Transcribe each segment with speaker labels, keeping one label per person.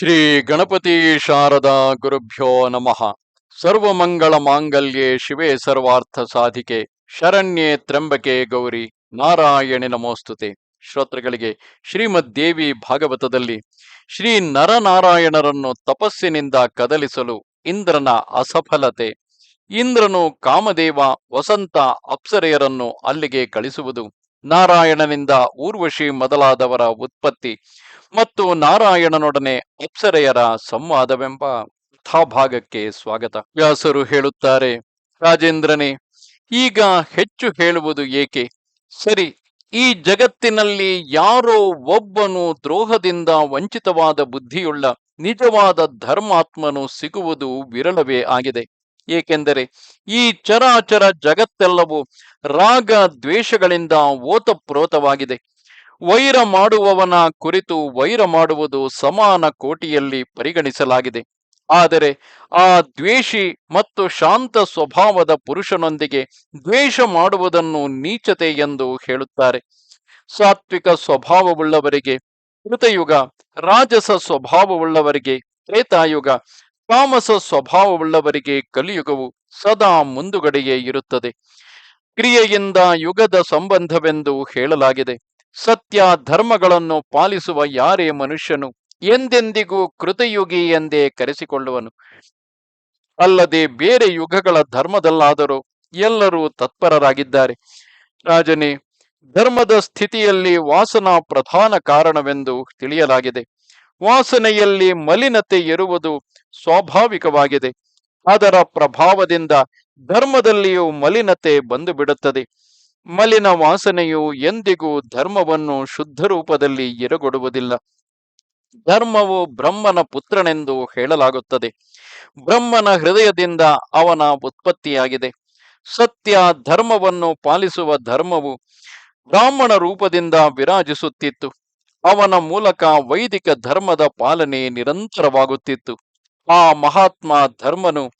Speaker 1: ಶ್ರೀ ಗಣಪತಿ ಶಾರದಾ ಗುರುಭ್ಯೋ ನಮಃ. ಸರ್ವಮಂಗಳ ಮಾಂಗಲ್ಯೆ ಶಿವೆ ಸರ್ವಾರ್ಥ ಸಾಧಿಕೆ. ಶರಣ್ಯೆ ತ್ರಂಬಕೆ ಗೌರಿ. ನಾರಾಯಣಿ ನಮೋಸ್ತುತೆ. ಶ್ರೋತೃಗಳಿಗೆ ಶ್ರೀಮದ್ ದೇವಿ ಭಾಗವತದಲ್ಲಿ ಶ್ರೀ ನರನಾರಾಯಣರನ್ನು ತಪಸ್ಸಿನಿಂದ ಕದಲಿಸಲು ಇಂದ್ರನ ಅಸಫಲತೆ. ಇಂದ್ರನು ಕಾಮದೇವ, ವಸಂತ ಅಪ್ಸರೆಯರನ್ನು ಅಲ್ಲಿಗೆ ಕಳಿಸುವುದು. ನಾರಾಯಣನಿಂದ ಊರ್ವಶಿ ಮೊದಲಾದವರ ಉತ್ಪತ್ತಿ. ಮತ್ತು ನಾರಾಯಣನೊಡನೆ ಅಪ್ಸರೆಯರ ಸಂವಾದವೆಂಬ ಕಥಾಭಾಗಕ್ಕೆ ಸ್ವಾಗತ. ವ್ಯಾಸರು ಹೇಳುತ್ತಾರೆ, ರಾಜೇಂದ್ರನೇ, ಈಗ ಹೆಚ್ಚು ಹೇಳುವುದು ಏಕೆ? ಸರಿ, ಈ ಜಗತ್ತಿನಲ್ಲಿ ಯಾರೋ ಒಬ್ಬನು ದ್ರೋಹದಿಂದ ವಂಚಿತವಾದ ಬುದ್ಧಿಯುಳ್ಳ ನಿಜವಾದ ಧರ್ಮಾತ್ಮನು ಸಿಗುವುದು ವಿರಳವೇ ಆಗಿದೆ. ಏಕೆಂದರೆ, ಈ ಚರಾಚರ ಜಗತ್ತೆಲ್ಲವೂ ರಾಗ ದ್ವೇಷಗಳಿಂದ ಓತಪ್ರೋತವಾಗಿದೆ. ವೈರ ಮಾಡುವವನ ಕುರಿತು ವೈರ ಮಾಡುವುದು ಸಮಾನ ಕೋಟಿಯಲ್ಲಿ ಪರಿಗಣಿಸಲಾಗಿದೆ. ಆದರೆ ಆ ದ್ವೇಷಿ ಮತ್ತು ಶಾಂತ ಸ್ವಭಾವದ ಪುರುಷನೊಂದಿಗೆ ದ್ವೇಷ ಮಾಡುವುದನ್ನು ನೀಚತೆ ಎಂದು ಹೇಳುತ್ತಾರೆ. ಸಾತ್ವಿಕ ಸ್ವಭಾವವುಳ್ಳವರಿಗೆ ಕೃತಯುಗ, ರಾಜಸ ಸ್ವಭಾವವುಳ್ಳವರಿಗೆ ತ್ರೇತಾಯುಗ, ತಾಮಸ ಸ್ವಭಾವವುಳ್ಳವರಿಗೆ ಕಲಿಯುಗವು ಸದಾ ಮುಂದುಗಡೆಯೇ ಇರುತ್ತದೆ. ಕ್ರಿಯೆಯಿಂದ ಯುಗದ ಸಂಬಂಧವೆಂದು ಹೇಳಲಾಗಿದೆ. ಸತ್ಯ ಧರ್ಮಗಳನ್ನು ಪಾಲಿಸುವ ಯಾರೇ ಮನುಷ್ಯನು ಎಂದೆಂದಿಗೂ ಕೃತಯುಗಿ ಎಂದೇ ಕರೆಸಿಕೊಳ್ಳುವನು. ಅಲ್ಲದೆ ಬೇರೆ ಯುಗಗಳ ಧರ್ಮದಲ್ಲಾದರೂ ಎಲ್ಲರೂ ತತ್ಪರರಾಗಿದ್ದಾರೆ. ರಾಜನೇ, ಧರ್ಮದ ಸ್ಥಿತಿಯಲ್ಲಿ ವಾಸನಾ ಪ್ರಧಾನ ಕಾರಣವೆಂದು ತಿಳಿಯಲಾಗಿದೆ. ವಾಸನೆಯಲ್ಲಿ ಮಲಿನತೆ ಇರುವುದು ಸ್ವಾಭಾವಿಕವಾಗಿದೆ. ಅದರ ಪ್ರಭಾವದಿಂದ ಧರ್ಮದಲ್ಲಿಯೂ ಮಲಿನತೆ ಬಂದು ಬಿಡುತ್ತದೆ ಮಲಿನ ವಾಸನೆಯು ಎಂದಿಗೂ ಧರ್ಮವನ್ನು ಶುದ್ಧ ರೂಪದಲ್ಲಿ ಎರಗೊಡುವುದಿಲ್ಲ. ಧರ್ಮವು ಬ್ರಹ್ಮನ ಪುತ್ರನೆಂದು ಹೇಳಲಾಗುತ್ತದೆ. ಬ್ರಹ್ಮನ ಹೃದಯದಿಂದ ಅವನ ಉತ್ಪತ್ತಿಯಾಗಿದೆ. ಸತ್ಯ ಧರ್ಮವನ್ನು ಪಾಲಿಸುವ ಧರ್ಮವು ಬ್ರಾಹ್ಮಣ ರೂಪದಿಂದ ವಿರಾಜಿಸುತ್ತಿತ್ತು. ಅವನ ಮೂಲಕ ವೈದಿಕ ಧರ್ಮದ ಪಾಲನೆ ನಿರಂತರವಾಗುತ್ತಿತ್ತು. ಆ ಮಹಾತ್ಮ ಧರ್ಮನು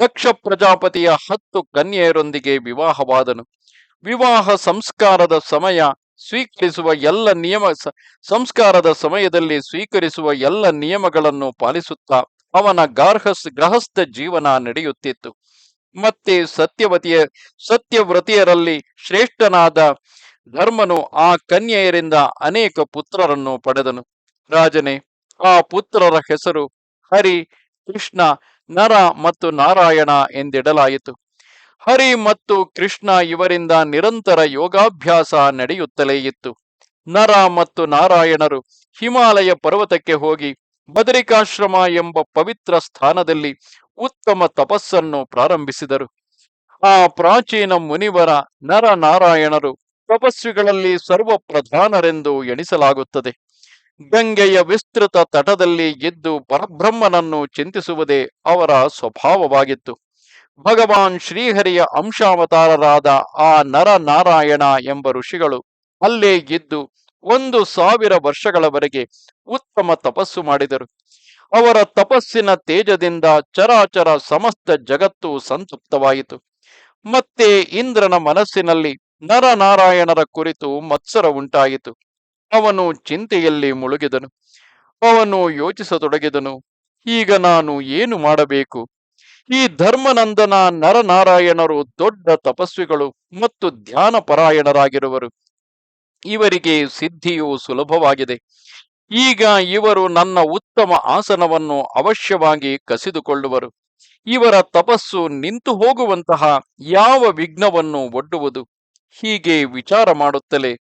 Speaker 1: ದಕ್ಷ ಪ್ರಜಾಪತಿಯ ಹತ್ತು ಕನ್ಯೆಯರೊಂದಿಗೆ ವಿವಾಹವಾದನು. ವಿವಾಹ ಸಂಸ್ಕಾರದ ಸಮಯ ಸ್ವೀಕರಿಸುವ ಎಲ್ಲ ನಿಯಮ ಸಂಸ್ಕಾರದ ಸಮಯದಲ್ಲಿ ಸ್ವೀಕರಿಸುವ ಎಲ್ಲ ನಿಯಮಗಳನ್ನು ಪಾಲಿಸುತ್ತಾ ಅವನ ಗಾರ್ಹಸ್, ಗೃಹಸ್ಥ ಜೀವನ ನಡೆಯುತ್ತಿತ್ತು. ಮತ್ತೆ ಸತ್ಯವತಿಯ, ಸತ್ಯವ್ರತಿಯರಲ್ಲಿ ಶ್ರೇಷ್ಠನಾದ ಧರ್ಮನು ಆ ಕನ್ಯೆಯರಿಂದ ಅನೇಕ ಪುತ್ರರನ್ನು ಪಡೆದನು. ರಾಜನೇ, ಆ ಪುತ್ರರ ಹೆಸರು ಹರಿ, ಕೃಷ್ಣ, ನರ ಮತ್ತು ನಾರಾಯಣ ಎಂದಿಡಲಾಯಿತು. ಹರಿ ಮತ್ತು ಕೃಷ್ಣ ಇವರಿಂದ ನಿರಂತರ ಯೋಗಾಭ್ಯಾಸ ನಡೆಯುತ್ತಲೇ ಇತ್ತು. ನರ ಮತ್ತು ನಾರಾಯಣರು ಹಿಮಾಲಯ ಪರ್ವತಕ್ಕೆ ಹೋಗಿ ಬದರಿಕಾಶ್ರಮ ಎಂಬ ಪವಿತ್ರ ಸ್ಥಾನದಲ್ಲಿ ಉತ್ತಮ ತಪಸ್ಸನ್ನು ಪ್ರಾರಂಭಿಸಿದರು. ಆ ಪ್ರಾಚೀನ ಮುನಿವರ ನರ ನಾರಾಯಣರು ತಪಸ್ವಿಗಳಲ್ಲಿ ಸರ್ವ ಪ್ರಧಾನರೆಂದು ಎಣಿಸಲಾಗುತ್ತದೆ. ಗಂಗೆಯ ವಿಸ್ತೃತ ತಟದಲ್ಲಿ ಎದ್ದು ಪರಬ್ರಹ್ಮನನ್ನು ಚಿಂತಿಸುವುದೇ ಅವರ ಸ್ವಭಾವವಾಗಿತ್ತು. ಭಗವಾನ್ ಶ್ರೀಹರಿಯ ಅಂಶಾವತಾರರಾದ ಆ ನರ ನಾರಾಯಣ ಎಂಬ ಋಷಿಗಳು ಅಲ್ಲೇ ಇದ್ದು ಒಂದು ಸಾವಿರ ವರ್ಷಗಳವರೆಗೆ ಉತ್ತಮ ತಪಸ್ಸು ಮಾಡಿದರು. ಅವರ ತಪಸ್ಸಿನ ತೇಜದಿಂದ ಚರಾಚರ ಸಮಸ್ತ ಜಗತ್ತು ಸಂತೃಪ್ತವಾಯಿತು. ಮತ್ತೆ ಇಂದ್ರನ ಮನಸ್ಸಿನಲ್ಲಿ ನರನಾರಾಯಣರ ಕುರಿತು ಮತ್ಸರ ಉಂಟಾಯಿತು. ಅವನು ಚಿಂತೆಯಲ್ಲಿ ಮುಳುಗಿದನು. ಅವನು ಯೋಚಿಸತೊಡಗಿದನು. ಈಗ ನಾನು ಏನು ಮಾಡಬೇಕು? ಈ ಧರ್ಮನಂದನ ನರನಾರಾಯಣರು ದೊಡ್ಡ ತಪಸ್ವಿಗಳು ಮತ್ತು ಧ್ಯಾನ ಪರಾಯಣರಾಗಿರುವರು ಇವರಿಗೆ ಸಿದ್ಧಿಯು ಸುಲಭವಾಗಿದೆ. ಈಗ ಇವರು ನನ್ನ ಉತ್ತಮ ಆಸನವನ್ನು ಅವಶ್ಯವಾಗಿ ಕಸಿದುಕೊಳ್ಳುವರು. ಇವರ ತಪಸ್ಸು ನಿಂತು ಹೋಗುವಂತಹ ಯಾವ ವಿಘ್ನವನ್ನು ಒಡ್ಡುವುದು? ಹೀಗೆ ವಿಚಾರ ಮಾಡುತ್ತಲೇ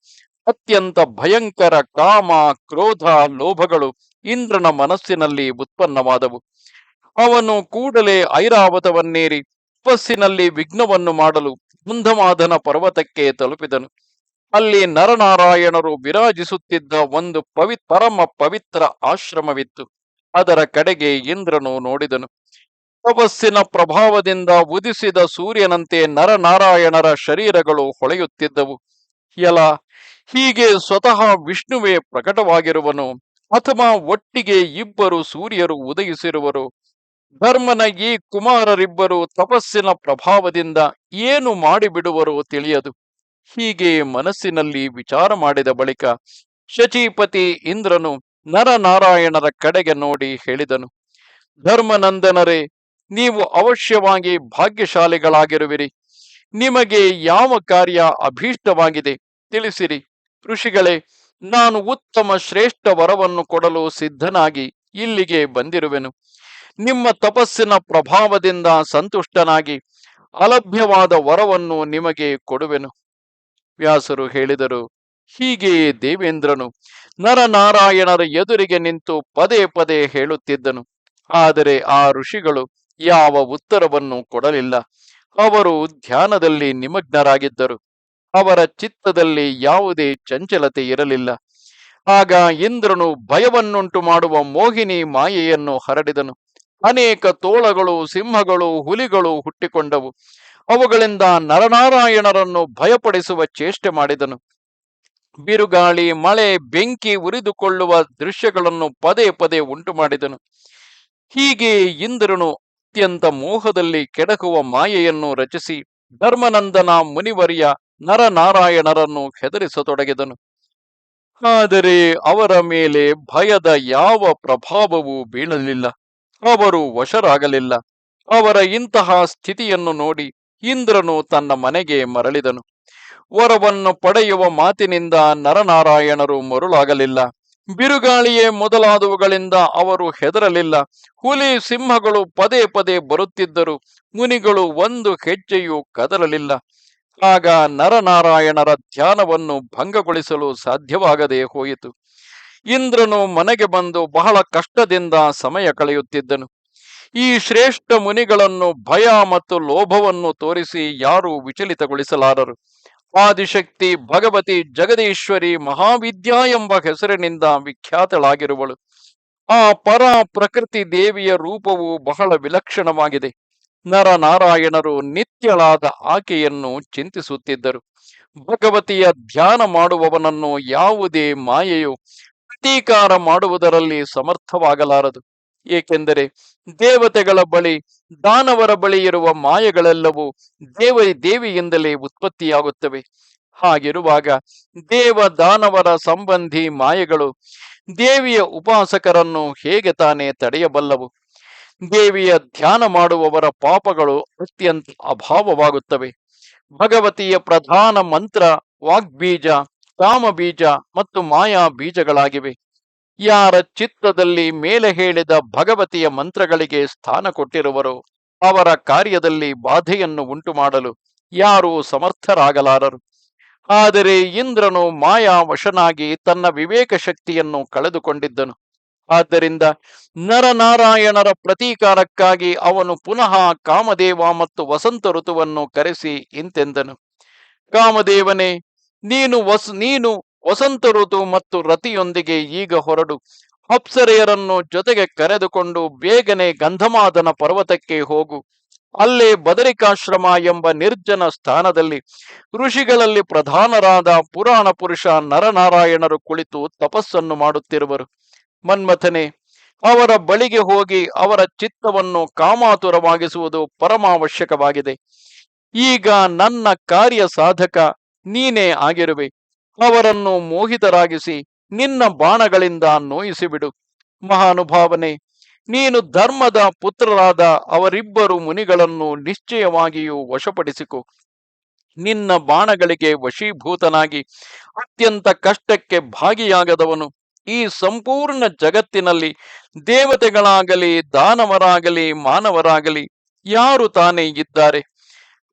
Speaker 1: ಅತ್ಯಂತ ಭಯಂಕರ ಕಾಮ, ಕ್ರೋಧ, ಲೋಭಗಳು ಇಂದ್ರನ ಮನಸ್ಸಿನಲ್ಲಿ ಉತ್ಪನ್ನವಾದವು. ಅವನು ಕೂಡಲೇ ಐರಾವತವನ್ನೇರಿ ತಪಸ್ಸಿನಲ್ಲಿ ವಿಘ್ನವನ್ನು ಮಾಡಲು ಮುಂದಮಾಧನ ಪರ್ವತಕ್ಕೆ ತಲುಪಿದನು. ಅಲ್ಲಿ ನರನಾರಾಯಣರು ವಿರಾಜಿಸುತ್ತಿದ್ದ ಒಂದು ಪವಿ ಪರಮ ಪವಿತ್ರ ಆಶ್ರಮವಿತ್ತು. ಅದರ ಕಡೆಗೆ ಇಂದ್ರನು ನೋಡಿದನು. ತಪಸ್ಸಿನ ಪ್ರಭಾವದಿಂದ ಉದಿಸಿದ ಸೂರ್ಯನಂತೆ ನರನಾರಾಯಣರ ಶರೀರಗಳು ಹೊಳೆಯುತ್ತಿದ್ದವು. ಎಲ ಹೀಗೆ ಸ್ವತಃ ವಿಷ್ಣುವೇ ಪ್ರಕಟವಾಗಿರುವನು. ಅಥವಾ ಒಟ್ಟಿಗೆ ಇಬ್ಬರು ಸೂರ್ಯರು ಉದಯಿಸಿರುವರು. ಧರ್ಮನ ಈ ಕುಮಾರರಿಬ್ಬರು ತಪಸ್ಸಿನ ಪ್ರಭಾವದಿಂದ ಏನು ಮಾಡಿಬಿಡುವರೋ ತಿಳಿಯದು. ಹೀಗೆ ಮನಸ್ಸಿನಲ್ಲಿ ವಿಚಾರ ಮಾಡಿದ ಬಳಿಕ ಶಚೀಪತಿ ಇಂದ್ರನು ನರನಾರಾಯಣರ ಕಡೆಗೆ ನೋಡಿ ಹೇಳಿದನು. ಧರ್ಮನಂದನರೇ, ನೀವು ಅವಶ್ಯವಾಗಿ ಭಾಗ್ಯಶಾಲಿಗಳಾಗಿರುವಿರಿ. ನಿಮಗೆ ಯಾವ ಕಾರ್ಯ ಅಭೀಷ್ಟವಾಗಿದೆ ತಿಳಿಸಿರಿ. ಋಷಿಗಳೇ, ನಾನು ಉತ್ತಮ ಶ್ರೇಷ್ಠ ವರವನ್ನು ಕೊಡಲು ಸಿದ್ಧನಾಗಿ ಇಲ್ಲಿಗೆ ಬಂದಿರುವೆನು. ನಿಮ್ಮ ತಪಸ್ಸಿನ ಪ್ರಭಾವದಿಂದ ಸಂತುಷ್ಟನಾಗಿ ಅಲಭ್ಯವಾದ ವರವನ್ನು ನಿಮಗೆ ಕೊಡುವೆನು. ವ್ಯಾಸರು ಹೇಳಿದರು ಹೀಗೆಯೇ ದೇವೇಂದ್ರನು ನರನಾರಾಯಣರ ಎದುರಿಗೆ ನಿಂತು ಪದೇ ಪದೇ ಹೇಳುತ್ತಿದ್ದನು. ಆದರೆ ಆ ಋಷಿಗಳು ಯಾವ ಉತ್ತರವನ್ನು ಕೊಡಲಿಲ್ಲ. ಅವರು ಧ್ಯಾನದಲ್ಲಿ ನಿಮಗ್ನರಾಗಿದ್ದರು. ಅವರ ಚಿತ್ತದಲ್ಲಿ ಯಾವುದೇ ಚಂಚಲತೆ ಇರಲಿಲ್ಲ. ಆಗ ಇಂದ್ರನು ಭಯವನ್ನುಂಟು ಮಾಡುವ ಮೋಹಿನಿ ಮಾಯೆಯನ್ನು ಹರಡಿದನು. ಅನೇಕ ತೋಳಗಳು, ಸಿಂಹಗಳು, ಹುಲಿಗಳು ಹುಟ್ಟಿಕೊಂಡವು. ಅವುಗಳಿಂದ ನರನಾರಾಯಣರನ್ನು ಭಯಪಡಿಸುವ ಚೇಷ್ಟೆ ಮಾಡಿದನು. ಬಿರುಗಾಳಿ, ಮಳೆ, ಬೆಂಕಿ ಉರಿದುಕೊಳ್ಳುವ ದೃಶ್ಯಗಳನ್ನು ಪದೇ ಪದೇ ಉಂಟು ಮಾಡಿದನು ಹೀಗೆ ಇಂದ್ರನು ಅತ್ಯಂತ ಮೋಹದಲ್ಲಿ ಕೆಡಕುವ ಮಾಯೆಯನ್ನು ರಚಿಸಿ ಧರ್ಮನಂದನ ಮುನಿವರಿಯ ನರನಾರಾಯಣರನ್ನು ಹೆದರಿಸತೊಡಗಿದನು. ಆದರೆ ಅವರ ಮೇಲೆ ಭಯದ ಯಾವ ಪ್ರಭಾವವೂ ಬೀಳಲಿಲ್ಲ. ಅವರು ವಶರಾಗಲಿಲ್ಲ. ಅವರ ಇಂತಹ ಸ್ಥಿತಿಯನ್ನು ನೋಡಿ ಇಂದ್ರನು ತನ್ನ ಮನೆಗೆ ಮರಳಿದನು. ವರವನ್ನು ಪಡೆಯುವ ಮಾತಿನಿಂದ ನರನಾರಾಯಣರು ಮರುಳಾಗಲಿಲ್ಲ. ಬಿರುಗಾಳಿಯೇ ಮೊದಲಾದವುಗಳಿಂದ ಅವರು ಹೆದರಲಿಲ್ಲ. ಹುಲಿ ಸಿಂಹಗಳು ಪದೇ ಪದೇ ಬರುತ್ತಿದ್ದರು ಮುನಿಗಳು ಒಂದು ಹೆಜ್ಜೆಯೂ ಕದರಲಿಲ್ಲ. ಆಗ ನರನಾರಾಯಣರ ಧ್ಯಾನವನ್ನು ಭಂಗಗೊಳಿಸಲು ಸಾಧ್ಯವಾಗದೆ ಹೋಯಿತು. ಇಂದ್ರನು ಮನೆಗೆ ಬಂದು ಬಹಳ ಕಷ್ಟದಿಂದ ಸಮಯ ಕಳೆಯುತ್ತಿದ್ದನು. ಈ ಶ್ರೇಷ್ಠ ಮುನಿಗಳನ್ನು ಭಯ ಮತ್ತು ಲೋಭವನ್ನು ತೋರಿಸಿ ಯಾರೂ ವಿಚಲಿತಗೊಳಿಸಲಾರರು. ಆದಿಶಕ್ತಿ, ಭಗವತಿ, ಜಗದೀಶ್ವರಿ, ಮಹಾವಿದ್ಯಾ ಎಂಬ ಹೆಸರಿನಿಂದ ವಿಖ್ಯಾತಳಾಗಿರುವಳು. ಆ ಪರ ಪ್ರಕೃತಿ ದೇವಿಯ ರೂಪವು ಬಹಳ ವಿಲಕ್ಷಣವಾಗಿದೆ. ನರನಾರಾಯಣರು ನಿತ್ಯಳಾದ ಆಕೆಯನ್ನು ಚಿಂತಿಸುತ್ತಿದ್ದರು. ಭಗವತಿಯ ಧ್ಯಾನ ಮಾಡುವವನನ್ನು ಯಾವುದೇ ಮಾಯೆಯು ಪ್ರತೀಕಾರ ಮಾಡುವುದರಲ್ಲಿ ಸಮರ್ಥವಾಗಲಾರದು. ಏಕೆಂದರೆ ದೇವತೆಗಳ ಬಳಿ, ದಾನವರ ಬಳಿ ಇರುವ ಮಾಯೆಗಳೆಲ್ಲವೂ ದೇವ, ದೇವಿಯಿಂದಲೇ ಉತ್ಪತ್ತಿಯಾಗುತ್ತವೆ. ಹಾಗಿರುವಾಗ ದೇವ, ದಾನವರ ಸಂಬಂಧಿ ಮಾಯೆಗಳು ದೇವಿಯ ಉಪಾಸಕರನ್ನು ಹೇಗೆ ತಾನೇ ತಡೆಯಬಲ್ಲವು? ದೇವಿಯ ಧ್ಯಾನ ಮಾಡುವವರ ಪಾಪಗಳು ಅತ್ಯಂತ ಅಭಾವವಾಗುತ್ತವೆ. ಭಗವತಿಯ ಪ್ರಧಾನ ಮಂತ್ರ, ವಾಗ್ಬೀಜ ಕಾಮಬೀಜ ಮತ್ತು ಮಾಯಾ ಬೀಜಗಳಾಗಿವೆ. ಯಾರ ಚಿತ್ತದಲ್ಲಿ ಮೇಲೆ ಹೇಳಿದ ಭಗವತಿಯ ಮಂತ್ರಗಳಿಗೆ ಸ್ಥಾನ ಕೊಟ್ಟಿರುವರು, ಅವರ ಕಾರ್ಯದಲ್ಲಿ ಬಾಧೆಯನ್ನು ಉಂಟು ಮಾಡಲು ಯಾರೂ ಸಮರ್ಥರಾಗಲಾರರು. ಆದರೆ ಇಂದ್ರನು ಮಾಯಾ ವಶನಾಗಿ ತನ್ನ ವಿವೇಕ ಶಕ್ತಿಯನ್ನು ಕಳೆದುಕೊಂಡಿದ್ದನು. ಆದ್ದರಿಂದ ನರನಾರಾಯಣರ ಪ್ರತೀಕಾರಕ್ಕಾಗಿ ಅವನು ಪುನಃ ಕಾಮದೇವ ಮತ್ತು ವಸಂತ ಋತುವನ್ನು ಕರೆಸಿ ಇಂತೆಂದನು. ಕಾಮದೇವನೇ ನೀನು ವಸ್, ನೀನು ವಸಂತ ಋತು ಮತ್ತು ರತಿಯೊಂದಿಗೆ ಈಗ ಹೊರಡು. ಅಪ್ಸರೆಯರನ್ನು ಜೊತೆಗೆ ಕರೆದುಕೊಂಡು ಬೇಗನೆ ಗಂಧಮಾದನ ಪರ್ವತಕ್ಕೆ ಹೋಗು. ಅಲ್ಲೇ ಬದರಿಕಾಶ್ರಮ ಎಂಬ ನಿರ್ಜನ ಸ್ಥಾನದಲ್ಲಿ ಋಷಿಗಳಲ್ಲಿ ಪ್ರಧಾನರಾದ ಪುರಾಣ ಪುರುಷ ನರನಾರಾಯಣರು ಕುಳಿತು ತಪಸ್ಸನ್ನು ಮಾಡುತ್ತಿರುವರು. ಮನ್ಮಥನೆ, ಅವರ ಬಳಿಗೆ ಹೋಗಿ ಅವರ ಚಿತ್ತವನ್ನು ಕಾಮಾತುರವಾಗಿಸುವುದು ಪರಮಾವಶ್ಯಕವಾಗಿದೆ. ಈಗ ನನ್ನ ಕಾರ್ಯ ಸಾಧಕ ನೀನೇ ಆಗಿರುವೆ. ಅವರನ್ನು ಮೋಹಿತರಾಗಿಸಿ ನಿನ್ನ ಬಾಣಗಳಿಂದ ನೋಯಿಸಿಬಿಡು. ಮಹಾನುಭಾವನೆ, ನೀನು ಧರ್ಮದ ಪುತ್ರರಾದ ಅವರಿಬ್ಬರು ಮುನಿಗಳನ್ನು ನಿಶ್ಚಯವಾಗಿಯೂ ವಶಪಡಿಸಿಕೊ. ನಿನ್ನ ಬಾಣಗಳಿಗೆ ವಶೀಭೂತನಾಗಿ ಅತ್ಯಂತ ಕಷ್ಟಕ್ಕೆ ಭಾಗಿಯಾಗದವನು. ಈ ಸಂಪೂರ್ಣ ಜಗತ್ತಿನಲ್ಲಿ ದೇವತೆಗಳಾಗಲಿ, ದಾನವರಾಗಲಿ, ಮಾನವರಾಗಲಿ ಯಾರು ತಾನೇ ಇದ್ದಾರೆ?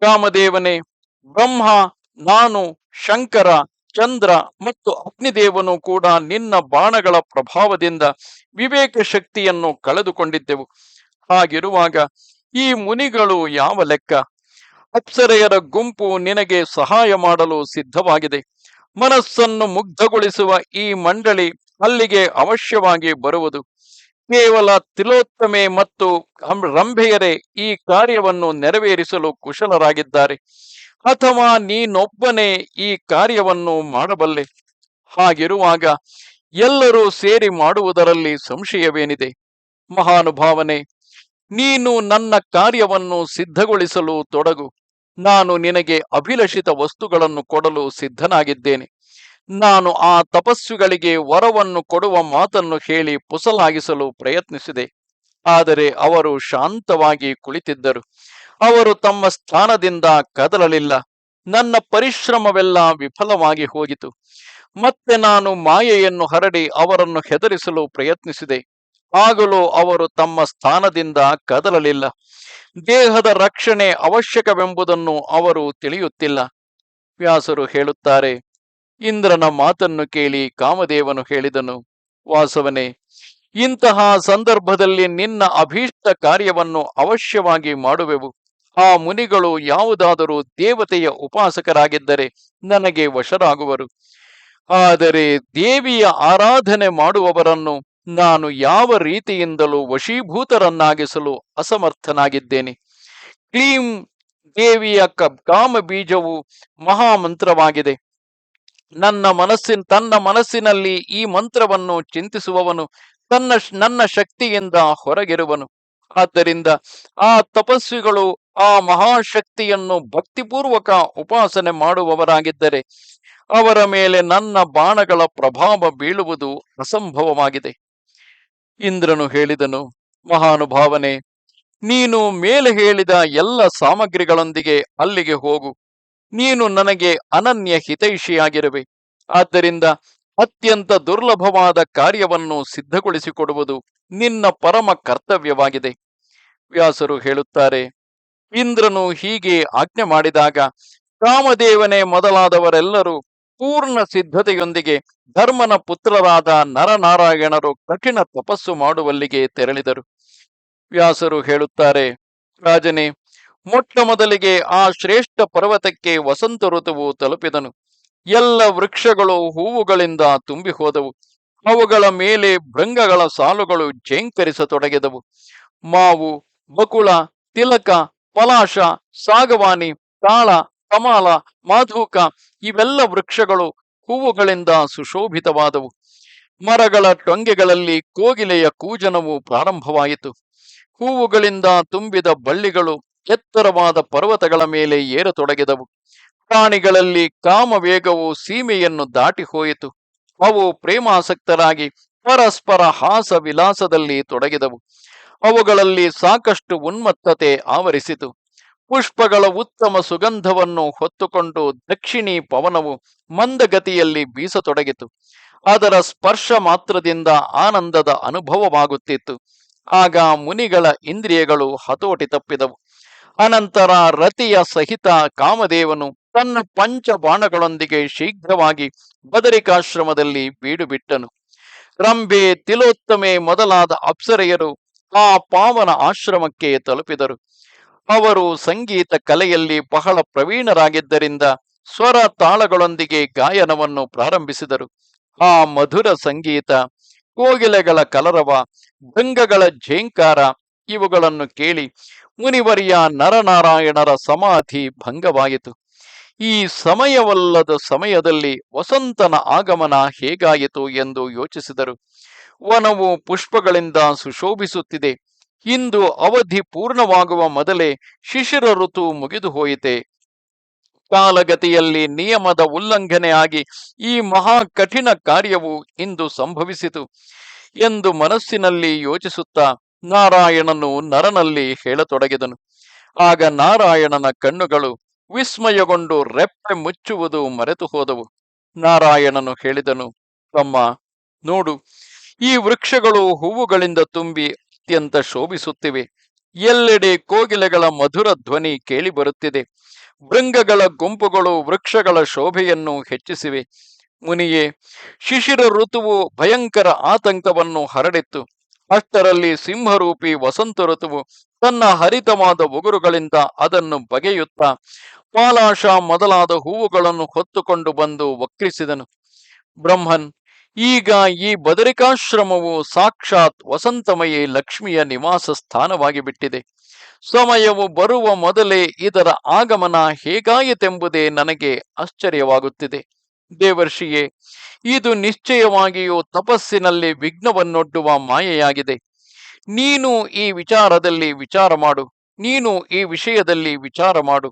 Speaker 1: ಕಾಮದೇವನೇ, ಬ್ರಹ್ಮ ನಾನು, ಶಂಕರ, ಚಂದ್ರ ಮತ್ತು ಅಗ್ನಿದೇವನು ಕೂಡ ನಿನ್ನ ಬಾಣಗಳ ಪ್ರಭಾವದಿಂದ ವಿವೇಕ ಶಕ್ತಿಯನ್ನು ಕಳೆದುಕೊಂಡಿದ್ದೆವು. ಹಾಗಿರುವಾಗ ಈ ಮುನಿಗಳು ಯಾವ ಲೆಕ್ಕ? ಅಪ್ಸರೆಯರ ಗುಂಪು ನಿನಗೆ ಸಹಾಯ ಮಾಡಲು ಸಿದ್ಧವಾಗಿದೆ. ಮನಸ್ಸನ್ನು ಮುಗ್ಧಗೊಳಿಸುವ ಈ ಮಂಡಳಿ ಅಲ್ಲಿಗೆ ಅವಶ್ಯವಾಗಿ ಬರುವುದು. ಕೇವಲ ತಿಲೋತ್ತಮೆ ಮತ್ತು ರಂಭೆಯರೇ ಈ ಕಾರ್ಯವನ್ನು ನೆರವೇರಿಸಲು ಕುಶಲರಾಗಿದ್ದಾರೆ. ಅಥವಾ ನೀನೊಬ್ಬನೇ ಈ ಕಾರ್ಯವನ್ನು ಮಾಡಬಲ್ಲೆ? ಹಾಗಿರುವಾಗ ಎಲ್ಲರೂ ಸೇರಿ ಮಾಡುವುದರಲ್ಲಿ ಸಂಶಯವೇನಿದೆ? ಮಹಾನುಭಾವನೆ, ನೀನು ನನ್ನ ಕಾರ್ಯವನ್ನು ಸಿದ್ಧಗೊಳಿಸಲು ತೊಡಗು. ನಾನು ನಿನಗೆ ಅಭಿಲಷಿತ ವಸ್ತುಗಳನ್ನು ಕೊಡಲು ಸಿದ್ಧನಾಗಿದ್ದೇನೆ. ನಾನು ಆ ತಪಸ್ವಿಗಳಿಗೆ ವರವನ್ನು ಕೊಡುವ ಮಾತನ್ನು ಹೇಳಿ ಪುಸಲಾಗಿಸಲು ಪ್ರಯತ್ನಿಸಿದೆ. ಆದರೆ ಅವರು ಶಾಂತವಾಗಿ ಕುಳಿತಿದ್ದರು. ಅವರು ತಮ್ಮ ಸ್ಥಾನದಿಂದ ಕದಲಲಿಲ್ಲ. ನನ್ನ ಪರಿಶ್ರಮವೆಲ್ಲ ವಿಫಲವಾಗಿ ಹೋಗಿತು. ಮತ್ತೆ ನಾನು ಮಾಯೆಯನ್ನು ಹರಡಿ ಅವರನ್ನು ಹೆದರಿಸಲು ಪ್ರಯತ್ನಿಸಿದೆ. ಆಗಲೂ ಅವರು ತಮ್ಮ ಸ್ಥಾನದಿಂದ ಕದಲಲಿಲ್ಲ. ದೇಹದ ರಕ್ಷಣೆ ಅವಶ್ಯಕವೆಂಬುದನ್ನು ಅವರು ತಿಳಿಯುತ್ತಿಲ್ಲ. ವ್ಯಾಸರು ಹೇಳುತ್ತಾರೆ, ಇಂದ್ರನ ಮಾತನ್ನು ಕೇಳಿ ಕಾಮದೇವನು ಹೇಳಿದನು, ವಾಸವನೇ, ಇಂತಹ ಸಂದರ್ಭದಲ್ಲಿ ನಿನ್ನ ಅಭೀಷ್ಟ ಕಾರ್ಯವನ್ನು ಅವಶ್ಯವಾಗಿ ಮಾಡುವೆವು. ಆ ಮುನಿಗಳು ಯಾವುದಾದರೂ ದೇವತೆಯ ಉಪಾಸಕರಾಗಿದ್ದರೆ ನನಗೆ ವಶರಾಗುವರು. ಆದರೆ ದೇವಿಯ ಆರಾಧನೆ ಮಾಡುವವರನ್ನು ನಾನು ಯಾವ ರೀತಿಯಿಂದಲೂ ವಶೀಭೂತರನ್ನಾಗಿಸಲು ಅಸಮರ್ಥನಾಗಿದ್ದೇನೆ. ಕ್ಲೀಂ ದೇವಿಯ ಕಾಮ ಬೀಜವು ಮಹಾಮಂತ್ರವಾಗಿದೆ. ನನ್ನ ಮನಸ್ಸಿನ, ತನ್ನ ಮನಸ್ಸಿನಲ್ಲಿ ಈ ಮಂತ್ರವನ್ನು ಚಿಂತಿಸುವವನು ತನ್ನ ನನ್ನ ಶಕ್ತಿಯಿಂದ ಹೊರಗಿರುವನು. ಆದ್ದರಿಂದ ಆ ತಪಸ್ವಿಗಳು ಆ ಮಹಾಶಕ್ತಿಯನ್ನು ಭಕ್ತಿಪೂರ್ವಕ ಉಪಾಸನೆ ಮಾಡುವವರಾಗಿದ್ದರೆ ಅವರ ಮೇಲೆ ನನ್ನ ಬಾಣಗಳ ಪ್ರಭಾವ ಬೀಳುವುದು ಅಸಂಭವವಾಗಿದೆ. ಇಂದ್ರನು ಹೇಳಿದನು, ಮಹಾನುಭಾವನೆ, ನೀನು ಮೇಲೆ ಹೇಳಿದ ಎಲ್ಲ ಸಾಮಗ್ರಿಗಳೊಂದಿಗೆ ಅಲ್ಲಿಗೆ ಹೋಗು. ನೀನು ನನಗೆ ಅನನ್ಯ ಹಿತೈಷಿಯಾಗಿರುವೆ. ಆದ್ದರಿಂದ ಅತ್ಯಂತ ದುರ್ಲಭವಾದ ಕಾರ್ಯವನ್ನು ಸಿದ್ಧಗೊಳಿಸಿಕೊಡುವುದು ನಿನ್ನ ಪರಮ ಕರ್ತವ್ಯವಾಗಿದೆ. ವ್ಯಾಸರು ಹೇಳುತ್ತಾರೆ ಇಂದ್ರನು ಹೀಗೆ ಆಜ್ಞೆ ಮಾಡಿದಾಗ, ಕಾಮದೇವನೇ ಮೊದಲಾದವರೆಲ್ಲರೂ ಪೂರ್ಣ ಸಿದ್ಧತೆಯೊಂದಿಗೆ ಧರ್ಮನ ಪುತ್ರರಾದ ನರನಾರಾಯಣರು ಕಠಿಣ ತಪಸ್ಸು ಮಾಡುವಲ್ಲಿಗೆ ತೆರಳಿದರು. ವ್ಯಾಸರು ಹೇಳುತ್ತಾರೆ, ರಾಜನೇ, ಮೊಟ್ಟ ಮೊದಲಿಗೆ ಆ ಶ್ರೇಷ್ಠ ಪರ್ವತಕ್ಕೆ ವಸಂತ ಋತುವು ತಲುಪಿದನು. ಎಲ್ಲ ವೃಕ್ಷಗಳು ಹೂವುಗಳಿಂದ ತುಂಬಿ ಹೋದವು ಅವುಗಳ ಮೇಲೆ ಭೃಂಗಗಳ ಸಾಲುಗಳು ಜೇಂಕರಿಸತೊಡಗಿದವು. ಮಾವು ಬಕುಳ ತಿಲಕ ಪಲಾಶ, ಸಾಗವಾನಿ, ತಾಳ, ಕಮಾಲ, ಮಾಧೂಕ ಇವೆಲ್ಲ ವೃಕ್ಷಗಳು ಹೂವುಗಳಿಂದ ಸುಶೋಭಿತವಾದವು. ಮರಗಳ ಟೊಂಗೆಗಳಲ್ಲಿ ಕೋಗಿಲೆಯ ಕೂಜನವು ಪ್ರಾರಂಭವಾಯಿತು. ಹೂವುಗಳಿಂದ ತುಂಬಿದ ಬಳ್ಳಿಗಳು ಎತ್ತರವಾದ ಪರ್ವತಗಳ ಮೇಲೆ ಏರತೊಡಗಿದವು. ಪ್ರಾಣಿಗಳಲ್ಲಿ ಕಾಮವೇಗವು ಸೀಮೆಯನ್ನು ದಾಟಿ ಹೋಯಿತು. ಅವು ಪ್ರೇಮಾಸಕ್ತರಾಗಿ ಪರಸ್ಪರ ಹಾಸ ವಿಲಾಸದಲ್ಲಿ ತೊಡಗಿದವು. ಅವುಗಳಲ್ಲಿ ಸಾಕಷ್ಟು ಉನ್ಮತ್ತತೆ ಆವರಿಸಿತು. ಪುಷ್ಪಗಳ ಉತ್ತಮ ಸುಗಂಧವನ್ನು ಹೊತ್ತುಕೊಂಡು ದಕ್ಷಿಣಿ ಪವನವು ಮಂದಗತಿಯಲ್ಲಿ ಬೀಸತೊಡಗಿತು. ಅದರ ಸ್ಪರ್ಶ ಮಾತ್ರದಿಂದ ಆನಂದದ ಅನುಭವವಾಗುತ್ತಿತ್ತು. ಆಗ ಮುನಿಗಳ ಇಂದ್ರಿಯಗಳು ಹತೋಟಿ ತಪ್ಪಿದವು. ಅನಂತರ ರತಿಯ ಸಹಿತ ಕಾಮದೇವನು ತನ್ನ ಪಂಚ ಬಾಣಗಳೊಂದಿಗೆ ಶೀಘ್ರವಾಗಿ ಬದರಿಕಾಶ್ರಮದಲ್ಲಿ ಬೀಡುಬಿಟ್ಟನು. ರಂಬೆ ತಿಲೋತ್ತಮೆ ಮೊದಲಾದ ಅಪ್ಸರೆಯರು ಆ ಪಾವನ ಆಶ್ರಮಕ್ಕೆ ತಲುಪಿದರು. ಅವರು ಸಂಗೀತ ಕಲೆಯಲ್ಲಿ ಬಹಳ ಪ್ರವೀಣರಾಗಿದ್ದರಿಂದ ಸ್ವರ ತಾಳಗಳೊಂದಿಗೆ ಗಾಯನವನ್ನು ಪ್ರಾರಂಭಿಸಿದರು. ಆ ಮಧುರ ಸಂಗೀತ, ಕೋಗಿಲೆಗಳ ಕಲರವ, ಭಂಗಗಳ ಝೇಂಕಾರ ಇವುಗಳನ್ನು ಕೇಳಿ ಮುನಿವರಿಯ ನರನಾರಾಯಣರ ಸಮಾಧಿ ಭಂಗವಾಯಿತು. ಈ ಸಮಯವಲ್ಲದ ಸಮಯದಲ್ಲಿ ವಸಂತನ ಆಗಮನ ಹೇಗಾಯಿತು ಎಂದು ಯೋಚಿಸಿದರು. ವನವು ಪುಷ್ಪಗಳಿಂದ ಸುಶೋಭಿಸುತ್ತಿದೆ. ಇಂದು ಅವಧಿ ಪೂರ್ಣವಾಗುವ ಮೊದಲೇ ಶಿಶಿರ ಋತು ಮುಗಿದು ಹೋಯಿತೆ. ಕಾಲಗತಿಯಲ್ಲಿ ನಿಯಮದ ಉಲ್ಲಂಘನೆಯಾಗಿ ಈ ಮಹಾ ಕಠಿಣ ಕಾರ್ಯವು ಇಂದು ಸಂಭವಿಸಿತು ಎಂದು ಮನಸ್ಸಿನಲ್ಲಿ ಯೋಚಿಸುತ್ತಾ ನಾರಾಯಣನು ನರನಲ್ಲಿ ಹೇಳತೊಡಗಿದನು. ಆಗ ನಾರಾಯಣನ ಕಣ್ಣುಗಳು ವಿಸ್ಮಯಗೊಂಡು ರೆಪ್ಪೆ ಮುಚ್ಚುವುದು ಮರೆತು ಹೋದವು ನಾರಾಯಣನು ಹೇಳಿದನು ತಮ್ಮ ನೋಡು ಈ ವೃಕ್ಷಗಳು ಹೂವುಗಳಿಂದ ತುಂಬಿ ಅತ್ಯಂತ ಶೋಭಿಸುತ್ತಿವೆ. ಎಲ್ಲೆಡೆ ಕೋಗಿಲೆಗಳ ಮಧುರ ಧ್ವನಿ ಕೇಳಿಬರುತ್ತಿದೆ. ಭೃಂಗಗಳ ಗುಂಪುಗಳು ವೃಕ್ಷಗಳ ಶೋಭೆಯನ್ನು ಹೆಚ್ಚಿಸಿವೆ. ಮುನಿಯೇ, ಶಿಶಿರ ಋತುವು ಭಯಂಕರ ಆತಂಕವನ್ನು ಹರಡಿತ್ತು. ಅಷ್ಟರಲ್ಲಿ ಸಿಂಹರೂಪಿ ವಸಂತ ಋತುವು ತನ್ನ ಹರಿತವಾದ ಉಗುರುಗಳಿಂದ ಅದನ್ನು ಬಗೆಯುತ್ತಾ ಪಾಲಾಶ ಮೊದಲಾದ ಹೂವುಗಳನ್ನು ಹೊತ್ತುಕೊಂಡು ಬಂದು ವಕ್ರಿಸಿದನು. ಬ್ರಹ್ಮನ್ ಈಗ ಈ ಬದರಿಕಾಶ್ರಮವು ಸಾಕ್ಷಾತ್ ವಸಂತಮಯಿ ಲಕ್ಷ್ಮಿಯ ನಿವಾಸ ಸ್ಥಾನವಾಗಿ ಬಿಟ್ಟಿದೆ ಸಮಯವು ಬರುವ ಮೊದಲೇ ಇದರ ಆಗಮನ ಹೇಗಾಯಿತೆಂಬುದೇ ನನಗೆ ಆಶ್ಚರ್ಯವಾಗುತ್ತಿದೆ. ದೇವರ್ಷಿಯೇ, ಇದು ನಿಶ್ಚಯವಾಗಿಯೂ ತಪಸ್ಸಿನಲ್ಲಿ ವಿಘ್ನವನ್ನೊಡ್ಡುವ ಮಾಯೆಯಾಗಿದೆ. ನೀನು ಈ ವಿಚಾರದಲ್ಲಿ ವಿಚಾರ ಮಾಡು. ನೀನು ಈ ವಿಷಯದಲ್ಲಿ ವಿಚಾರ ಮಾಡು.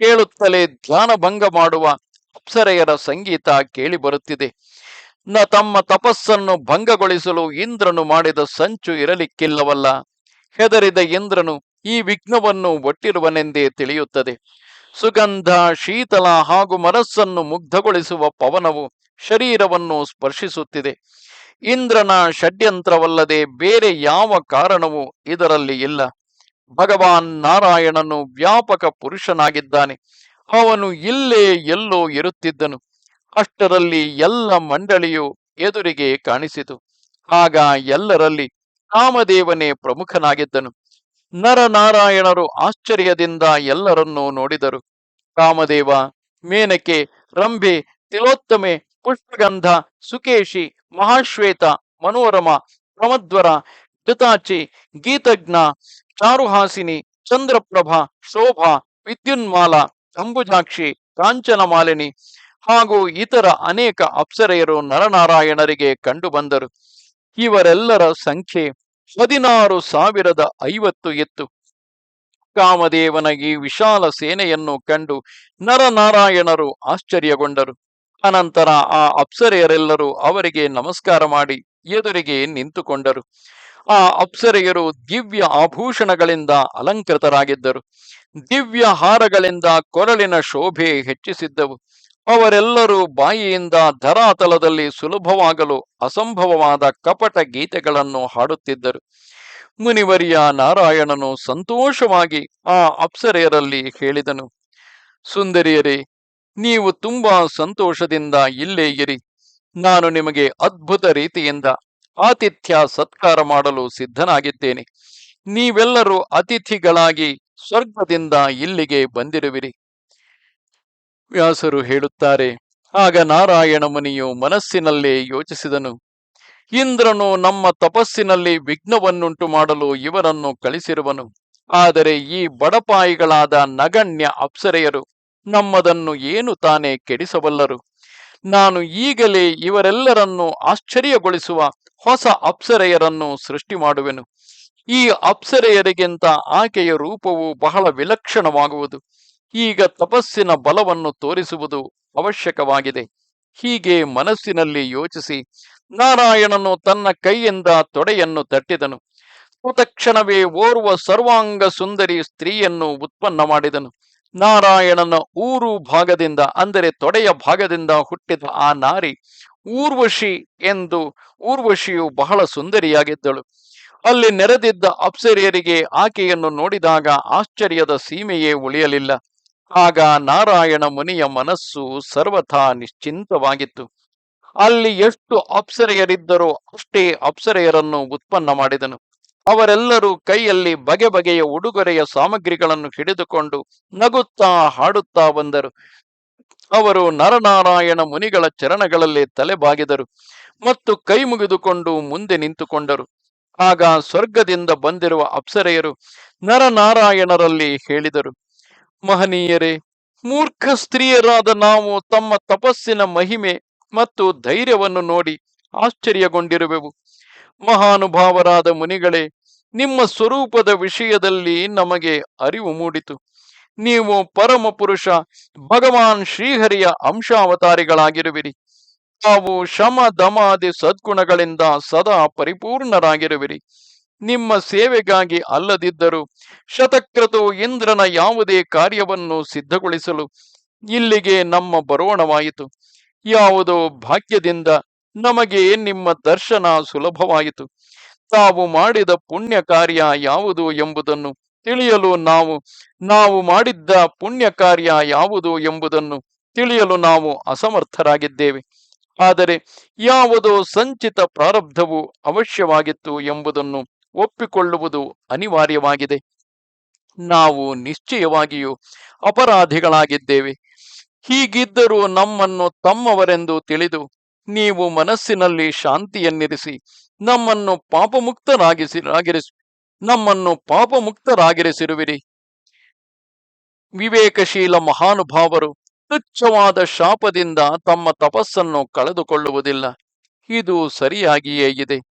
Speaker 1: ಕೇಳುತ್ತಲೇ ಧ್ಯಾನಭಂಗ ಮಾಡುವ ಅಪ್ಸರೆಯರ ಸಂಗೀತ ಕೇಳಿಬರುತ್ತಿದೆ. ನ ತಮ್ಮ ತಪಸ್ಸನ್ನು ಭಂಗಗೊಳಿಸಲು ಇಂದ್ರನು ಮಾಡಿದ ಸಂಚು ಇರಲಿಕ್ಕಿಲ್ಲವಲ್ಲ. ಹೆದರಿದ ಇಂದ್ರನು ಈ ವಿಘ್ನವನ್ನು ಒಟ್ಟಿರುವನೆಂದೇ ತಿಳಿಯುತ್ತದೆ. ಸುಗಂಧ, ಶೀತಲ ಹಾಗೂ ಮನಸ್ಸನ್ನು ಮುಗ್ಧಗೊಳಿಸುವ ಪವನವು ಶರೀರವನ್ನು ಸ್ಪರ್ಶಿಸುತ್ತಿದೆ. ಇಂದ್ರನ ಷಡ್ಯಂತ್ರವಲ್ಲದೆ ಬೇರೆ ಯಾವ ಕಾರಣವೂ ಇದರಲ್ಲಿ ಇಲ್ಲ. ಭಗವಾನ್ ನಾರಾಯಣನು ವ್ಯಾಪಕ ಪುರುಷನಾಗಿದ್ದಾನೆ. ಅವನು ಇಲ್ಲೇ ಎಲ್ಲೋ ಇರುತ್ತಿದ್ದನು. ಅಷ್ಟರಲ್ಲಿ ಎಲ್ಲ ಮಂಡಳಿಯು ಎದುರಿಗೆ ಕಾಣಿಸಿತು. ಆಗ ಎಲ್ಲರಲ್ಲಿ ಕಾಮದೇವನೇ ಪ್ರಮುಖನಾಗಿದ್ದನು. ನರನಾರಾಯಣರು ಆಶ್ಚರ್ಯದಿಂದ ಎಲ್ಲರನ್ನೂ ನೋಡಿದರು. ಕಾಮದೇವ, ಮೇನಕೆ, ರಂಭೆ, ತಿಲೋತ್ತಮೆ, ಪುಷ್ಪಗಂಧ, ಸುಕೇಶಿ, ಮಹಾಶ್ವೇತ, ಮನೋರಮ ಪ್ರಮದ್ವರ ಜತಾಚಿ ಗೀತಜ್ಞ, ಚಾರುಹಾಸಿನಿ, ಚಂದ್ರಪ್ರಭ, ಶೋಭಾ, ವಿದ್ಯುನ್ಮಾಲ, ಅಂಬುಜಾಕ್ಷಿ, ಕಾಂಚನಮಾಲಿನಿ ಹಾಗೂ ಇತರ ಅನೇಕ ಅಪ್ಸರೆಯರು ನರನಾರಾಯಣರಿಗೆ ಕಂಡುಬಂದರು ಇವರೆಲ್ಲರ ಸಂಖ್ಯೆ ಹದಿನಾರು ಸಾವಿರದ ಐವತ್ತು ಇತ್ತು ಕಾಮದೇವನ ಈ ವಿಶಾಲ ಸೇನೆಯನ್ನು ಕಂಡು ನರನಾರಾಯಣರು ಆಶ್ಚರ್ಯಗೊಂಡರು. ಅನಂತರ ಆ ಅಪ್ಸರೆಯರೆಲ್ಲರೂ ಅವರಿಗೆ ನಮಸ್ಕಾರ ಮಾಡಿ ಎದುರಿಗೆ ನಿಂತುಕೊಂಡರು. ಆ ಅಪ್ಸರೆಯರು ದಿವ್ಯ ಆಭೂಷಣಗಳಿಂದ ಅಲಂಕೃತರಾಗಿದ್ದರು. ದಿವ್ಯ ಹಾರಗಳಿಂದ ಕೊರಳಿನ ಶೋಭೆ ಹೆಚ್ಚಿಸಿದ್ದವು. ಅವರೆಲ್ಲರೂ ಬಾಯಿಯಿಂದ ಧರಾತಲದಲ್ಲಿ ಸುಲಭವಾಗಲು ಅಸಂಭವವಾದ ಕಪಟ ಗೀತೆಗಳನ್ನು ಹಾಡುತ್ತಿದ್ದರು. ಮುನಿವರಿಯ ನಾರಾಯಣನು ಸಂತೋಷವಾಗಿ ಆ ಅಪ್ಸರೆಯರಲ್ಲಿ ಹೇಳಿದನು, ಸುಂದರಿಯರೇ, ನೀವು ತುಂಬಾ ಸಂತೋಷದಿಂದ ಇಲ್ಲೇ ಇರಿ. ನಾನು ನಿಮಗೆ ಅದ್ಭುತ ರೀತಿಯಿಂದ ಆತಿಥ್ಯ ಸತ್ಕಾರ ಮಾಡಲು ಸಿದ್ಧನಾಗಿದ್ದೇನೆ. ನೀವೆಲ್ಲರೂ ಅತಿಥಿಗಳಾಗಿ ಸ್ವರ್ಗದಿಂದ ಇಲ್ಲಿಗೆ ಬಂದಿರುವಿರಿ. ವ್ಯಾಸರು ಹೇಳುತ್ತಾರೆ, ಆಗ ನಾರಾಯಣ ಮುನಿಯು ಮನಸ್ಸಿನಲ್ಲೇ ಯೋಚಿಸಿದನು. ಇಂದ್ರನು ನಮ್ಮ ತಪಸ್ಸಿನಲ್ಲಿ ವಿಘ್ನವನ್ನುಂಟು ಮಾಡಲು ಇವರನ್ನು ಕಳಿಸಿರುವನು. ಆದರೆ ಈ ಬಡಪಾಯಿಗಳಾದ ನಗಣ್ಯ ಅಪ್ಸರೆಯರು ನಮ್ಮದನ್ನು ಏನು ತಾನೇ ಕೆಡಿಸಬಲ್ಲರು? ನಾನು ಈಗಲೇ ಇವರೆಲ್ಲರನ್ನು ಆಶ್ಚರ್ಯಗೊಳಿಸುವ ಹೊಸ ಅಪ್ಸರೆಯರನ್ನು ಸೃಷ್ಟಿ ಮಾಡುವೆನು. ಈ ಅಪ್ಸರೆಯರಿಗಿಂತ ಆಕೆಯ ರೂಪವು ಬಹಳ ವಿಲಕ್ಷಣವಾಗುವುದು. ಈಗ ತಪಸ್ಸಿನ ಬಲವನ್ನು ತೋರಿಸುವುದು ಅವಶ್ಯಕವಾಗಿದೆ. ಹೀಗೆ ಮನಸ್ಸಿನಲ್ಲಿ ಯೋಚಿಸಿ, ನಾರಾಯಣನು ತನ್ನ ಕೈಯಿಂದ ತೊಡೆಯನ್ನು ತಟ್ಟಿದನು. ತಕ್ಷಣವೇ ಓರ್ವ ಸರ್ವಾಂಗ ಸುಂದರಿ ಸ್ತ್ರೀಯನ್ನು ಉತ್ಪನ್ನ ಮಾಡಿದನು. ನಾರಾಯಣನ ಊರು ಭಾಗದಿಂದ, ಅಂದರೆ ತೊಡೆಯ ಭಾಗದಿಂದ ಹುಟ್ಟಿದ ಆ ನಾರಿ ಊರ್ವಶಿ ಎಂದು ಊರ್ವಶಿಯು ಬಹಳ ಸುಂದರಿಯಾಗಿದ್ದಳು. ಅಲ್ಲಿ ನೆರೆದಿದ್ದ ಅಪ್ಸರಿಯರಿಗೆ ಆಕೆಯನ್ನು ನೋಡಿದಾಗ ಆಶ್ಚರ್ಯದ ಸೀಮೆಯೇ ಉಳಿಯಲಿಲ್ಲ. ಆಗ ನಾರಾಯಣ ಮುನಿಯ ಮನಸ್ಸು ಸರ್ವಥಾ ನಿಶ್ಚಿಂತವಾಗಿತ್ತು. ಅಲ್ಲಿ ಎಷ್ಟು ಅಪ್ಸರೆಯರಿದ್ದರೋ ಅಷ್ಟೇ ಅಪ್ಸರೆಯರನ್ನು ಉತ್ಪನ್ನ ಮಾಡಿದನು. ಅವರೆಲ್ಲರೂ ಕೈಯಲ್ಲಿ ಬಗೆ ಬಗೆಯ ಉಡುಗೊರೆಯ ಸಾಮಗ್ರಿಗಳನ್ನು ಹಿಡಿದುಕೊಂಡು ನಗುತ್ತಾ ಹಾಡುತ್ತಾ ಬಂದರು. ಅವರು ನರನಾರಾಯಣ ಮುನಿಗಳ ಚರಣಗಳಲ್ಲಿ ತಲೆಬಾಗಿದರು ಮತ್ತು ಕೈ ಮುಗಿದುಕೊಂಡು ಮುಂದೆ ನಿಂತುಕೊಂಡರು. ಆಗ ಸ್ವರ್ಗದಿಂದ ಬಂದಿರುವ ಅಪ್ಸರೆಯರು ನರನಾರಾಯಣರಲ್ಲಿ ಹೇಳಿದರು. ಮಹನೀಯರೇ, ಮೂರ್ಖ ಸ್ತ್ರೀಯರಾದ ನಾವು ತಮ್ಮ ತಪಸ್ಸಿನ ಮಹಿಮೆ ಮತ್ತು ಧೈರ್ಯವನ್ನು ನೋಡಿ ಆಶ್ಚರ್ಯಗೊಂಡಿರುವೆವು. ಮಹಾನುಭಾವರಾದ ಮುನಿಗಳೇ, ನಿಮ್ಮ ಸ್ವರೂಪದ ವಿಷಯದಲ್ಲಿ ನಮಗೆ ಅರಿವು ಮೂಡಿತು. ನೀವು ಪರಮ ಪುರುಷ, ಭಗವಾನ್ ಶ್ರೀಹರಿಯ ಅಂಶಾವತಾರಿಗಳಾಗಿರುವಿರಿ. ತಾವು ಶಮ ದಮಾದಿ ಸದ್ಗುಣಗಳಿಂದ ಸದಾ ಪರಿಪೂರ್ಣರಾಗಿರುವಿರಿ. ನಿಮ್ಮ ಸೇವೆಗಾಗಿ ಅಲ್ಲದಿದ್ದರು ಶತಕ್ರತು ಇಂದ್ರನ ಯಾವುದೇ ಕಾರ್ಯವನ್ನು ಸಿದ್ಧಗೊಳಿಸಲು ಇಲ್ಲಿಗೆ ನಮ್ಮ ಬರೋಣವಾಯಿತು. ಯಾವುದೋ ಭಾಗ್ಯದಿಂದ ನಮಗೆ ನಿಮ್ಮ ದರ್ಶನ ಸುಲಭವಾಯಿತು. ತಾವು ಮಾಡಿದ ಪುಣ್ಯ ಕಾರ್ಯ ಯಾವುದು ಎಂಬುದನ್ನು ತಿಳಿಯಲು ನಾವು ನಾವು ಮಾಡಿದ್ದ ಪುಣ್ಯ ಕಾರ್ಯ ಯಾವುದು ಎಂಬುದನ್ನು ತಿಳಿಯಲು ನಾವು ಅಸಮರ್ಥರಾಗಿದ್ದೇವೆ. ಆದರೆ ಯಾವುದೋ ಸಂಚಿತ ಪ್ರಾರಬ್ಧವು ಅವಶ್ಯವಾಗಿತ್ತು ಎಂಬುದನ್ನು ಒಪ್ಪಿಕೊಳ್ಳುವುದು ಅನಿವಾರ್ಯವಾಗಿದೆ. ನಾವು ನಿಶ್ಚಯವಾಗಿಯೂ ಅಪರಾಧಿಗಳಾಗಿದ್ದೇವೆ. ಹೀಗಿದ್ದರೂ ನಮ್ಮನ್ನು ತಮ್ಮವರೆಂದು ತಿಳಿದು ನೀವು ಮನಸ್ಸಿನಲ್ಲಿ ಶಾಂತಿಯನ್ನಿರಿಸಿ, ನಮ್ಮನ್ನು ಪಾಪಮುಕ್ತರಾಗಿಸಿ, ರಾಗಿರಿಸಿ, ನಮ್ಮನ್ನು ಪಾಪಮುಕ್ತರಾಗಿರಿಸಿರುವಿರಿ. ವಿವೇಕಶೀಲ ಮಹಾನುಭಾವರು ತುಚ್ಛವಾದ ಶಾಪದಿಂದ ತಮ್ಮ ತಪಸ್ಸನ್ನು ಕಳೆದುಕೊಳ್ಳುವುದಿಲ್ಲ. ಇದು ಸರಿಯಾಗಿಯೇ ಇದೆ.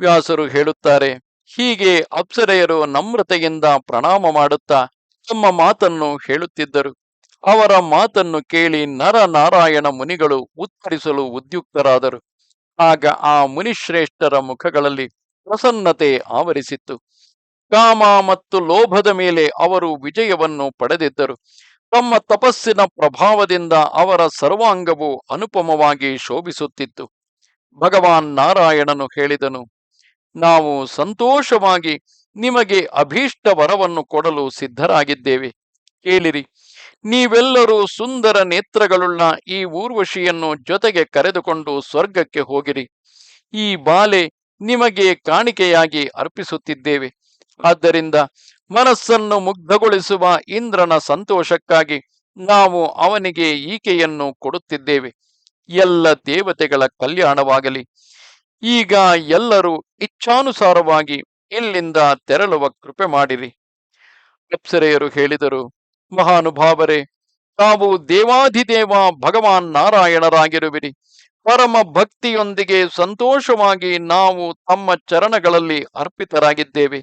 Speaker 1: ವ್ಯಾಸರು ಹೇಳುತ್ತಾರೆ, ಹೀಗೆ ಅಪ್ಸರೆಯರು ನಮ್ರತೆಯಿಂದ ಪ್ರಣಾಮ ಮಾಡುತ್ತಾ ತಮ್ಮ ಮಾತನ್ನು ಹೇಳುತ್ತಿದ್ದರು. ಅವರ ಮಾತನ್ನು ಕೇಳಿ ನರ ನಾರಾಯಣ ಮುನಿಗಳು ಉತ್ತರಿಸಲು ಉದ್ಯುಕ್ತರಾದರು. ಆಗ ಆ ಮುನಿಶ್ರೇಷ್ಠರ ಮುಖಗಳಲ್ಲಿ ಪ್ರಸನ್ನತೆ ಆವರಿಸಿತ್ತು. ಕಾಮ ಮತ್ತು ಲೋಭದ ಮೇಲೆ ಅವರು ವಿಜಯವನ್ನು ಪಡೆದಿದ್ದರು. ತಮ್ಮ ತಪಸ್ಸಿನ ಪ್ರಭಾವದಿಂದ ಅವರ ಸರ್ವಾಂಗವು ಅನುಪಮವಾಗಿ ಶೋಭಿಸುತ್ತಿತ್ತು. ಭಗವಾನ್ ನಾರಾಯಣನು ಹೇಳಿದನು ನಾವು ಸಂತೋಷವಾಗಿ ನಿಮಗೆ ಅಭೀಷ್ಟ ವರವನ್ನು ಕೊಡಲು ಸಿದ್ಧರಾಗಿದ್ದೇವೆ. ಕೇಳಿರಿ, ನೀವೆಲ್ಲರೂ ಸುಂದರ ನೇತ್ರಗಳುಳ್ಳ ಈ ಊರ್ವಶಿಯನ್ನು ಜೊತೆಗೆ ಕರೆದುಕೊಂಡು ಸ್ವರ್ಗಕ್ಕೆ ಹೋಗಿರಿ. ಈ ಬಾಲೆ ನಿಮಗೆ ಕಾಣಿಕೆಯಾಗಿ ಅರ್ಪಿಸುತ್ತಿದ್ದೇವೆ. ಆದ್ದರಿಂದ ಮನಸ್ಸನ್ನು ಮುಗ್ಧಗೊಳಿಸುವ ಇಂದ್ರನ ಸಂತೋಷಕ್ಕಾಗಿ ನಾವು ಅವನಿಗೆ ಈಕೆಯನ್ನು ಕೊಡುತ್ತಿದ್ದೇವೆ. ಎಲ್ಲ ದೇವತೆಗಳ ಕಲ್ಯಾಣವಾಗಲಿ. ಈಗ ಎಲ್ಲರೂ ಇಚ್ಛಾನುಸಾರವಾಗಿ ಇಲ್ಲಿಂದ ತೆರಳುವ ಕೃಪೆ ಮಾಡಿರಿ. ಅಪ್ಸರೆಯರು ಹೇಳಿದರು, ಮಹಾನುಭಾವರೇ, ತಾವು ದೇವಾಧಿದೇವ ಭಗವಾನ್ ನಾರಾಯಣರಾಗಿರುವಿರಿ. ಪರಮ ಭಕ್ತಿಯೊಂದಿಗೆ ಸಂತೋಷವಾಗಿ ನಾವು ತಮ್ಮ ಚರಣಗಳಲ್ಲಿ ಅರ್ಪಿತರಾಗಿದ್ದೇವೆ.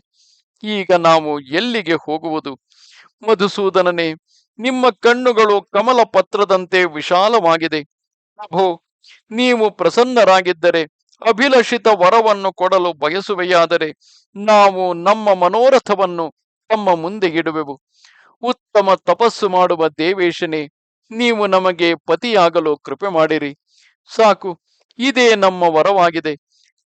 Speaker 1: ಈಗ ನಾವು ಎಲ್ಲಿಗೆ ಹೋಗುವುದು? ಮಧುಸೂದನನೇ, ನಿಮ್ಮ ಕಣ್ಣುಗಳು ಕಮಲ ಪತ್ರದಂತೆ ವಿಶಾಲವಾಗಿದೆ. ಅಭೋ, ನೀವು ಪ್ರಸನ್ನರಾಗಿದ್ದರೆ ಅಭಿಲಷಿತ ವರವನ್ನು ಕೊಡಲು ಬಯಸುವೆಯಾದರೆ ನಾವು ನಮ್ಮ ಮನೋರಥವನ್ನು ತಮ್ಮ ಮುಂದೆ ಇಡುವೆವು. ಉತ್ತಮ ತಪಸ್ಸು ಮಾಡುವ ದೇವೇಶನೇ, ನೀವು ನಮಗೆ ಪತಿಯಾಗಲು ಕೃಪೆ ಮಾಡಿರಿ. ಸಾಕು, ಇದೇ ನಮ್ಮ ವರವಾಗಿದೆ.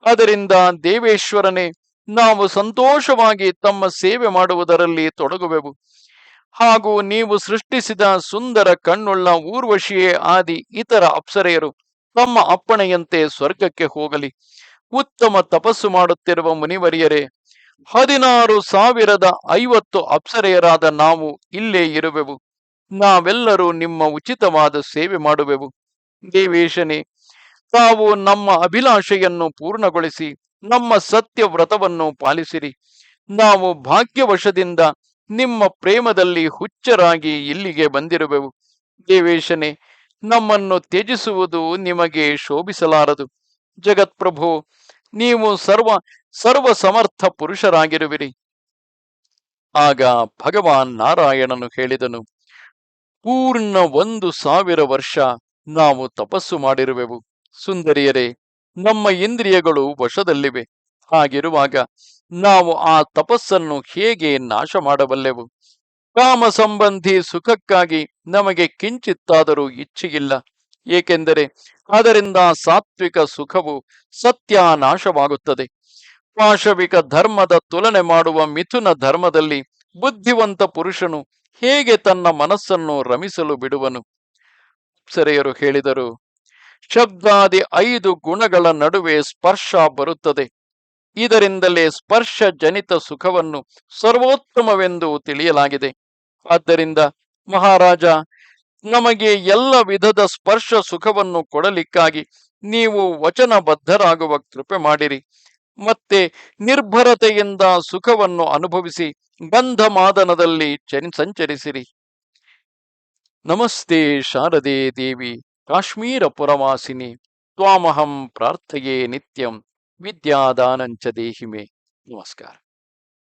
Speaker 1: ಅದರಿಂದ ದೇವೇಶ್ವರನೇ, ನಾವು ಸಂತೋಷವಾಗಿ ತಮ್ಮ ಸೇವೆ ಮಾಡುವುದರಲ್ಲಿ ತೊಡಗುವೆವು. ಹಾಗೂ ನೀವು ಸೃಷ್ಟಿಸಿದ ಸುಂದರ ಕಣ್ಣುಳ್ಳ ಊರ್ವಶಿಯೇ ಆದಿ ಇತರ ಅಪ್ಸರೆಯರು ತಮ್ಮ ಅಪ್ಪಣೆಯಂತೆ ಸ್ವರ್ಗಕ್ಕೆ ಹೋಗಲಿ. ಉತ್ತಮ ತಪಸ್ಸು ಮಾಡುತ್ತಿರುವ ಮುನಿವರಿಯರೇ, ಹದಿನಾರು ಸಾವಿರದ ಐವತ್ತು ಅಪ್ಸರೆಯರಾದ ನಾವು ಇಲ್ಲೇ ಇರುವೆವು. ನಾವೆಲ್ಲರೂ ನಿಮ್ಮ ಉಚಿತವಾದ ಸೇವೆ ಮಾಡುವೆವು. ದೇವೇಶನೇ, ತಾವು ನಮ್ಮ ಅಭಿಲಾಷೆಯನ್ನು ಪೂರ್ಣಗೊಳಿಸಿ, ನಮ್ಮ ಸತ್ಯ ವ್ರತವನ್ನು ಪಾಲಿಸಿರಿ. ನಾವು ಭಾಗ್ಯವಶದಿಂದ ನಿಮ್ಮ ಪ್ರೇಮದಲ್ಲಿ ಹುಚ್ಚರಾಗಿ ಇಲ್ಲಿಗೆ ಬಂದಿರುವೆವು. ದೇವೇಶನೇ ನಮ್ಮನ್ನು ತ್ಯಜಿಸುವುದು ನಿಮಗೆ ಶೋಭಿಸಲಾರದು. ಜಗತ್ಪ್ರಭು, ನೀವು ಸರ್ವ ಸರ್ವ ಸಮರ್ಥ ಪುರುಷರಾಗಿರುವಿರಿ. ಆಗ ಭಗವಾನ್ ನಾರಾಯಣನು ಹೇಳಿದನು, ಪೂರ್ಣ ಒಂದು ಸಾವಿರ ವರ್ಷ ನಾವು ತಪಸ್ಸು ಮಾಡಿರುವೆವು. ಸುಂದರಿಯರೇ, ನಮ್ಮ ಇಂದ್ರಿಯಗಳು ವಶದಲ್ಲಿವೆ. ಹಾಗಿರುವಾಗ ನಾವು ಆ ತಪಸ್ಸನ್ನು ಹೇಗೆ ನಾಶ ಮಾಡಬಲ್ಲೆವು ಕಾಮ ಸಂಬಂಧಿ ಸುಖಕ್ಕಾಗಿ ನಮಗೆ ಕಿಂಚಿತ್ತಾದರೂ ಇಚ್ಛೆಗಿಲ್ಲ ಏಕೆಂದರೆ ಅದರಿಂದ ಸಾತ್ವಿಕ ಸುಖವು ಸತ್ಯ ನಾಶವಾಗುತ್ತದೆ ಪಾಶವಿಕ ಧರ್ಮದ ತುಲನೆ ಮಾಡುವ ಮಿಥುನ ಧರ್ಮದಲ್ಲಿ ಬುದ್ಧಿವಂತ ಪುರುಷನು ಹೇಗೆ ತನ್ನ ಮನಸ್ಸನ್ನು ರಮಿಸಲು ಬಿಡುವನು? ಸರೆಯರು ಹೇಳಿದರು, ಶಬ್ದಾದಿ ಐದು ಗುಣಗಳ ನಡುವೆ ಸ್ಪರ್ಶ ಬರುತ್ತದೆ. ಇದರಿಂದಲೇ ಸ್ಪರ್ಶ ಜನಿತ ಸುಖವನ್ನು ಸರ್ವೋತ್ತಮವೆಂದು ತಿಳಿಯಲಾಗಿದೆ. ಆದ್ದರಿಂದ ಮಹಾರಾಜ, ನಮಗೆ ಎಲ್ಲ ವಿಧದ ಸ್ಪರ್ಶ ಸುಖವನ್ನು ಕೊಡಲಿಕ್ಕಾಗಿ ನೀವು ವಚನಬದ್ಧರಾಗುವ ಕೃಪೆ ಮಾಡಿರಿ. ಮತ್ತೆ ನಿರ್ಭರತೆಯಿಂದ ಸುಖವನ್ನು ಅನುಭವಿಸಿ ಗಂಧ ಮಾದನದಲ್ಲಿ ಸಂಚರಿಸಿರಿ. ನಮಸ್ತೆ ಶಾರದೆ ದೇವಿ ಕಾಶ್ಮೀರ ಪುರವಾಸಿನಿ ತ್ವಾಮಹಂ ಪ್ರಾರ್ಥೆಯೇ ನಿತ್ಯಂ, ವಿದ್ಯಾದಾನಂಚ ದೇಹಿಮೆ. ನಮಸ್ಕಾರ.